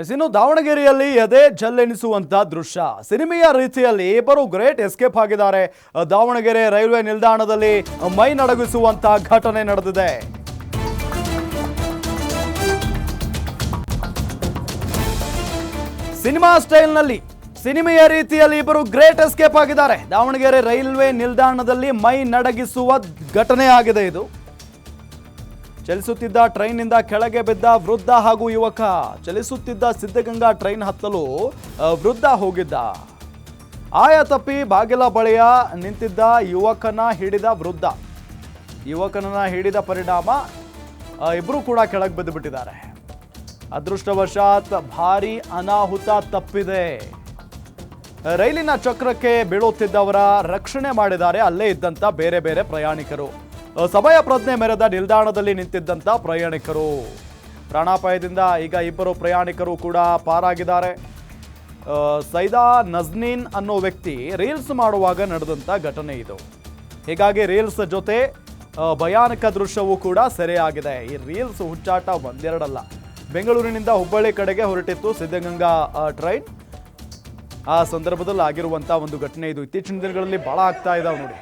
ಇನ್ನು ದಾವಣಗೆರೆಯಲ್ಲಿ ಎದೆ ಜಲ್ಲೆನಿಸುವಂತ ದೃಶ್ಯ. ಸಿನಿಮೆಯ ರೀತಿಯಲ್ಲಿ ಇಬ್ಬರು ಗ್ರೇಟ್ ಎಸ್ಕೇಪ್ ಆಗಿದ್ದಾರೆ. ದಾವಣಗೆರೆ ರೈಲ್ವೆ ನಿಲ್ದಾಣದಲ್ಲಿ ಮೈ ನಡಗಿಸುವಂತ ಘಟನೆ ನಡೆದಿದೆ. ಸಿನಿಮಾ ಸ್ಟೈಲ್ನಲ್ಲಿ ಸಿನಿಮೆಯ ರೀತಿಯಲ್ಲಿ ಇಬ್ಬರು ಗ್ರೇಟ್ ಎಸ್ಕೇಪ್ ಆಗಿದ್ದಾರೆ. ದಾವಣಗೆರೆ ರೈಲ್ವೆ ನಿಲ್ದಾಣದಲ್ಲಿ ಮೈ ನಡಗಿಸುವ ಘಟನೆ ಆಗಿದೆ ಇದು. ಚಲಿಸುತ್ತಿದ್ದ ಟ್ರೈನ್ನಿಂದ ಕೆಳಗೆ ಬಿದ್ದ ವೃದ್ಧ ಹಾಗೂ ಯುವಕ. ಚಲಿಸುತ್ತಿದ್ದ ಸಿದ್ಧಗಂಗಾ ಟ್ರೈನ್ ಹತ್ತಲು ವೃದ್ಧ ಹೋಗಿದ್ದ. ಆಯ ತಪ್ಪಿ ಬಾಗಿಲ ಬಳಿಯ ನಿಂತಿದ್ದ ಯುವಕನ ಹಿಡಿದ ವೃದ್ಧ. ಯುವಕನನ್ನ ಹಿಡಿದ ಪರಿಣಾಮ ಇಬ್ಬರು ಕೂಡ ಕೆಳಗೆ ಬಿದ್ದು ಬಿಟ್ಟಿದ್ದಾರೆ ಅದೃಷ್ಟವಶಾತ್ ಭಾರಿ ಅನಾಹುತ ತಪ್ಪಿದೆ. ರೈಲಿನ ಚಕ್ರಕ್ಕೆ ಬೀಳುತ್ತಿದ್ದವರ ರಕ್ಷಣೆ ಮಾಡಿದ್ದಾರೆ ಅಲ್ಲೇ ಇದ್ದಂತ ಬೇರೆ ಬೇರೆ ಪ್ರಯಾಣಿಕರು. ಸಮಯ ಪ್ರಜ್ಞೆ ಮೆರೆದ ನಿಲ್ದಾಣದಲ್ಲಿ ನಿಂತಿದ್ದಂತ ಪ್ರಯಾಣಿಕರು. ಪ್ರಾಣಾಪಾಯದಿಂದ ಈಗ ಇಬ್ಬರು ಪ್ರಯಾಣಿಕರು ಕೂಡ ಪಾರಾಗಿದ್ದಾರೆ. ಸೈದಾ ನಜ್ನೀನ್ ಅನ್ನೋ ವ್ಯಕ್ತಿ ರೀಲ್ಸ್ ಮಾಡುವಾಗ ನಡೆದಂತ ಘಟನೆ ಇದು. ಹೀಗಾಗಿ ರೀಲ್ಸ್ ಜೊತೆ ಭಯಾನಕ ದೃಶ್ಯವೂ ಕೂಡ ಸೆರೆಯಾಗಿದೆ. ಈ ರೀಲ್ಸ್ ಹುಚ್ಚಾಟ ಒಂದೆರಡಲ್ಲ. ಬೆಂಗಳೂರಿನಿಂದ ಹುಬ್ಬಳ್ಳಿ ಕಡೆಗೆ ಹೊರಟಿತ್ತು ಸಿದ್ಧಗಂಗಾ ಟ್ರೈನ್. ಆ ಸಂದರ್ಭದಲ್ಲಿ ಆಗಿರುವಂಥ ಒಂದು ಘಟನೆ ಇದು. ಇತ್ತೀಚಿನ ದಿನಗಳಲ್ಲಿ ಬಹಳ ಆಗ್ತಾ ಇದಾವೆ ನೋಡಿ.